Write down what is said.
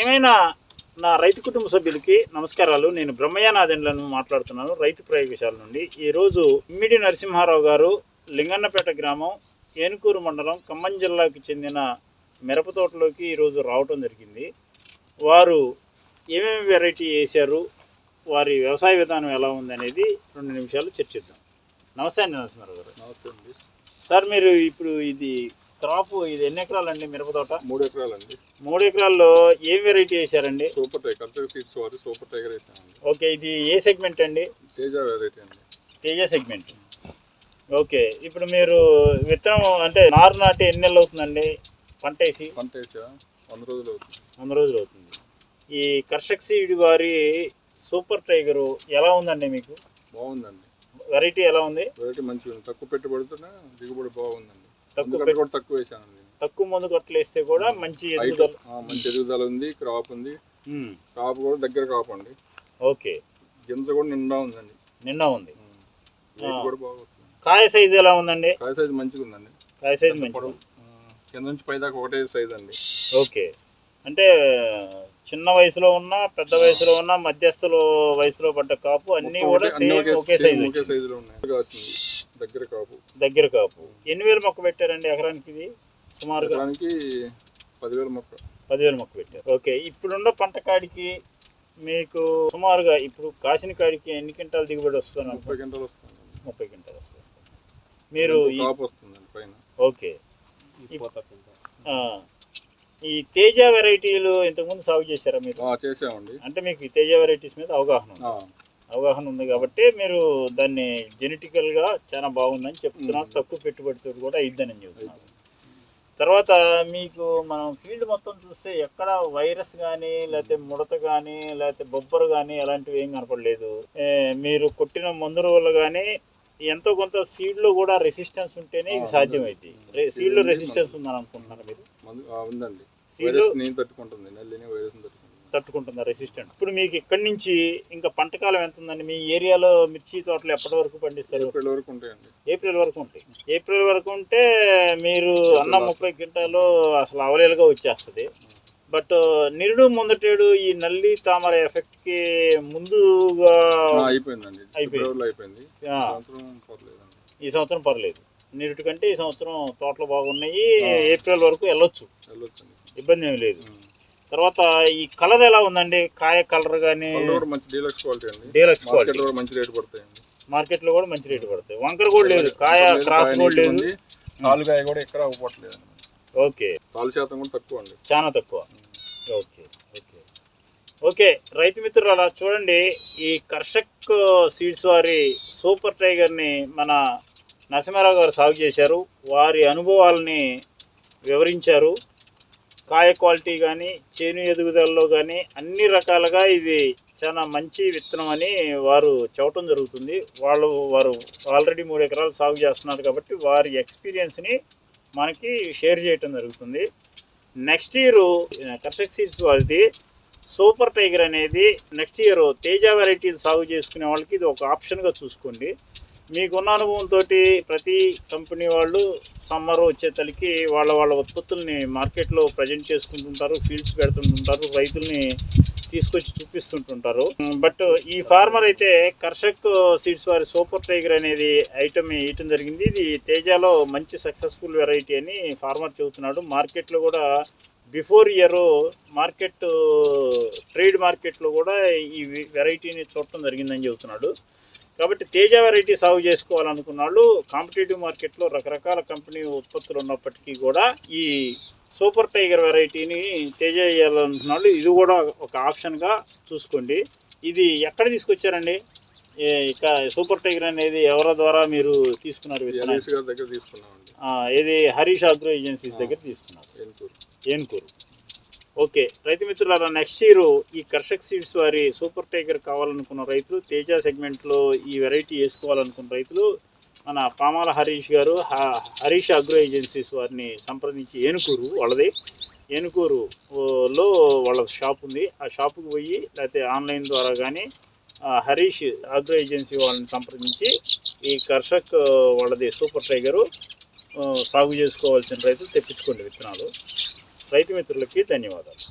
ప్రియమైన నా రైతు కుటుంబ సభ్యులకి నమస్కారాలు. నేను బ్రహ్మయ్యనాథండ్లను మాట్లాడుతున్నాను రైతు ప్రయోగశాల నుండి. ఈరోజు ఇమ్మిడి నరసింహారావు గారు లింగన్నపేట గ్రామం ఏనుకూరు మండలం ఖమ్మం జిల్లాకు చెందిన మిరప తోటలోకి ఈరోజు రావటం జరిగింది. వారు ఏమేమి వెరైటీ వేశారు? వారి వ్యవసాయ విధానం ఎలా ఉందనేది రెండు నిమిషాలు చర్చిద్దాం. నమస్తే అండి నరసింహారావు గారు. నమస్తే అండి. సార్ మీరు ఇప్పుడు ఇది క్రాప్ ఇది ఎన్ని ఎకరాలండి మిరప తోట? మూడు ఎకరాలండి. మూడు ఎకరాల్లో ఏ వెరైటీ వేశారండి? సూపర్ టైగర్ కర్షక సీడ్స్ వారి సూపర్ టైగర్ వేసామండి. ఓకే ఇది ఏ సెగ్మెంట్ అండి? తేజ వెరైటీ అండి. తేజ సెగ్మెంట్. ఓకే ఇప్పుడు మీరు విత్తనం అంటే నారు నాటి ఎన్ని నెలలు అవుతుందండి? పంట వేసి? పంట వేసా? వంద రోజులు అవుతుంది. వంద రోజులు అవుతుంది. ఈ కర్షక్ సీడ్ వారి సూపర్ టైగరు ఎలా ఉందండి మీకు? బాగుందండి. వెరైటీ ఎలా ఉంది? వెరైటీ మంచిగా ఉంది తక్కువ పెట్టుబడితోనే దిగుబడి బాగుందండి. తక్కువ తక్కువ వేసానండి తక్కువ మందు కొట్టలు వేస్తే కూడా మంచి ఎదుగుదల మంచి ఎదుగుదల ఉంది క్రాప్ ఉంది. క్రాప్ కూడా దగ్గర క్రాప్ అండి. ఓకే. గింజ కూడా నిండా ఉందండి. నిండా ఉంది. కాయ సైజు ఎలా ఉందండి? కాయ సైజ్ మంచిగా ఉందండి. కాయ సైజు మంచి కింద నుంచి పైదాకా ఒకటే సైజ్ అండి. ఓకే. అంటే చిన్న వయసులో ఉన్న పెద్ద వయసులో ఉన్న మధ్యస్థుల వయసులో పడ్డ కాపు అన్నీ కూడా సేమ్ ఒకే సైజు ఒకే సైజులో ఉన్నాయి. దగ్గర కాపు. దగ్గర కాపు. ఎన్ని వేలు మొక్క పెట్టారండి ఎకరానికి ఇది? సుమారుగా ఎకరానికి పదివేల మొక్క. పదివేలు మొక్క పెట్టారు. ఓకే ఇప్పుడున్న పంట కాడికి మీకు సుమారుగా ఇప్పుడు కాసిన కాడికి ఎన్ని క్వింటాలు దిగుబడి వస్తుంది ముప్పై గంటలు వస్తుంది. ముప్పై క్వింటాలు వస్తుంది. మీరు ఈ- క్రాప్ వస్తుందండి పైన. ఓకే. ఆ, ఈ తేజ వెరైటీలు ఇంతకుముందు సాగు చేశారా మీరు? ఆ, చేసామండి అంటే మీకు ఈ తేజ వెరైటీస్ మీద అవగాహన అవగాహన ఉంది కాబట్టి మీరు దాన్ని జెనెటికల్గా చాలా బాగుందని చెప్తున్నారు. తక్కువ పెట్టుబడితో కూడా అయిద్దని చెప్తున్నారు తర్వాత మీకు మనం ఫీల్డ్ మొత్తం చూస్తే ఎక్కడ వైరస్ కానీ లేకపోతే ముడత కానీ లేకపోతే బొబ్బరు కానీ అలాంటివి ఏం కనపడలేదు. మీరు కొట్టిన మందుల వల్ల కానీ ఎంతో కొంత సీడ్లో కూడా రెసిస్టెన్స్ ఉంటేనే ఇది సాధ్యమైంది ఉంది. సీడ్లో ఉంది, రెసిస్టెన్స్ ఉంది. ఉందని అనుకుంటున్నారు మీరు? ఉందండి. సీడ్లో వైరస్ నేను తట్టుకుంటుంది. నల్లిని వైరస్ తట్టుకుంటుంది రెసిస్టెంట్ ఇప్పుడు మీకు ఇక్కడి నుంచి ఇంకా పంటకాలం ఎంత ఉందండి? మీ ఏరియాలో మిర్చి తోటలు ఎప్పటి వరకు పండిస్తారు? ఏప్రిల్ వరకు ఉంటాయండి. ఏప్రిల్ వరకు ఉంటాయి. ఏప్రిల్ వరకు ఉంటే మీరు అన్న ముప్పై క్వింటాలు అసలు అవలేలుగా వచ్చేస్తుంది. బట్ నిరుడు ముందటేడు ఈ నల్లి తామర ఎఫెక్ట్కి ముందుగా అయిపోయిందండి. అయిపోయింది. ఈ సంవత్సరం పర్లేదు. నిరుటి కంటే ఈ సంవత్సరం తోటలు బాగున్నాయి. ఏప్రిల్ వరకు వెళ్ళొచ్చు. ఇబ్బంది ఏమి లేదు. తర్వాత ఈ కలర్ ఎలా ఉందండి? కాయ కలర్ కానీ మంచి డీలక్స్ క్వాలిటీ అండి. Deluxe market quality. కూడా మంచి రేటు పడతాయండి మార్కెట్లో కూడా మంచి రేటు పడతాయి. వంకర కూడా లేదు. కాయ క్రాస్ కూడా లేదు. కాయ కూడా ఎక్కడ అవ్వట్లేదండి ఓకే. తాలు శాతం కూడా తక్కువ అండి. చాలా తక్కువ. Okay okay. ఓకే రైతు మిత్రులు చూడండి ఈ కర్షక్ సీడ్స్ వారి సూపర్ టైగర్ని మన నరసింహారావు గారు సాగు చేశారు. వారి అనుభవాలని వివరించారు. కాయ క్వాలిటీ కానీ చేను ఎదుగుదలలో కానీ అన్ని రకాలుగా ఇది చాలా మంచి విత్తనం అని వారు చెప్పడం జరుగుతుంది. వాళ్ళు వారు ఆల్రెడీ మూడు ఎకరాలు సాగు చేస్తున్నారు కాబట్టి వారి ఎక్స్పీరియన్స్ని మనకి షేర్ చేయటం జరుగుతుంది. నెక్స్ట్ ఇయర్ కర్షక్ సీడ్స్ వాళ్ళది సూపర్ టైగర్ అనేది నెక్స్ట్ ఇయర్ తేజ వెరైటీలు సాగు చేసుకునే వాళ్ళకి ఇది ఒక ఆప్షన్గా చూసుకోండి. మీకున్న అనుభవంతో ప్రతి కంపెనీ వాళ్ళు సమ్మర్ వచ్చేతలికి వాళ్ళ వాళ్ళ ఉత్పత్తుల్ని మార్కెట్లో ప్రజెంట్ చేసుకుంటుంటారు ఫీల్డ్స్ పెడుతుంటుంటారు రైతుల్ని తీసుకొచ్చి చూపిస్తుంటుంటారు. బట్ ఈ ఫార్మర్ అయితే కర్షక్ సీడ్స్ వారి సూపర్ టైగర్ అనేది ఐటమ్ వేయటం జరిగింది. ఇది తేజాలో మంచి సక్సెస్ఫుల్ వెరైటీ అని ఫార్మర్ చెబుతున్నాడు. మార్కెట్లో కూడా బిఫోర్ ఇయర్ మార్కెట్ ట్రేడ్ మార్కెట్లో కూడా ఈ వెరైటీని చూడటం జరిగిందని చెబుతున్నాడు. కాబట్టి తేజ వెరైటీ సాగు చేసుకోవాలనుకున్న వాళ్ళు కాంపిటేటివ్ మార్కెట్లో రకరకాల కంపెనీ ఉత్పత్తులు ఉన్నప్పటికీ కూడా ఈ సూపర్ టైగర్ వెరైటీని తేజ వేయాలనుకున్న వాళ్ళు ఇది కూడా ఒక ఆప్షన్గా చూసుకోండి. ఇది ఎక్కడ తీసుకొచ్చారండి? ఇక సూపర్ టైగర్ అనేది ఎవరి ద్వారా మీరు తీసుకున్నారు ఆ, ఇది హరీష్ అగ్రో ఏజెన్సీస్ దగ్గర తీసుకున్నారు. ఏనుకూరు. ఏనుకూరు. ఓకే. రైతు మిత్రులారా నెక్స్ట్ ఇయర్ ఈ కర్షక్ సీడ్స్ వారి సూపర్ టైగర్ కావాలనుకున్న రైతులు తేజ సెగ్మెంట్లో ఈ వెరైటీ వేసుకోవాలనుకున్న రైతులు మన పామాల హరీష్ గారు హ- హరీష్ అగ్రో ఏజెన్సీస్ వారిని సంప్రదించి ఏనుకూరు వాళ్ళది. ఏనుకూరు లో వాళ్ళ షాప్ ఉంది. ఆ షాపుకి పోయి లేకపోతే ఆన్లైన్ ద్వారా కానీ హరీష్ అగ్రో ఏజెన్సీ వాళ్ళని సంప్రదించి ఈ కర్షక్ వాళ్ళది సూపర్ టైగరు సాగు చేసుకోవాల్సిన రైతులు తెప్పించుకోండి విత్తనాలు. రైతు మిత్రులకి ధన్యవాదాలు.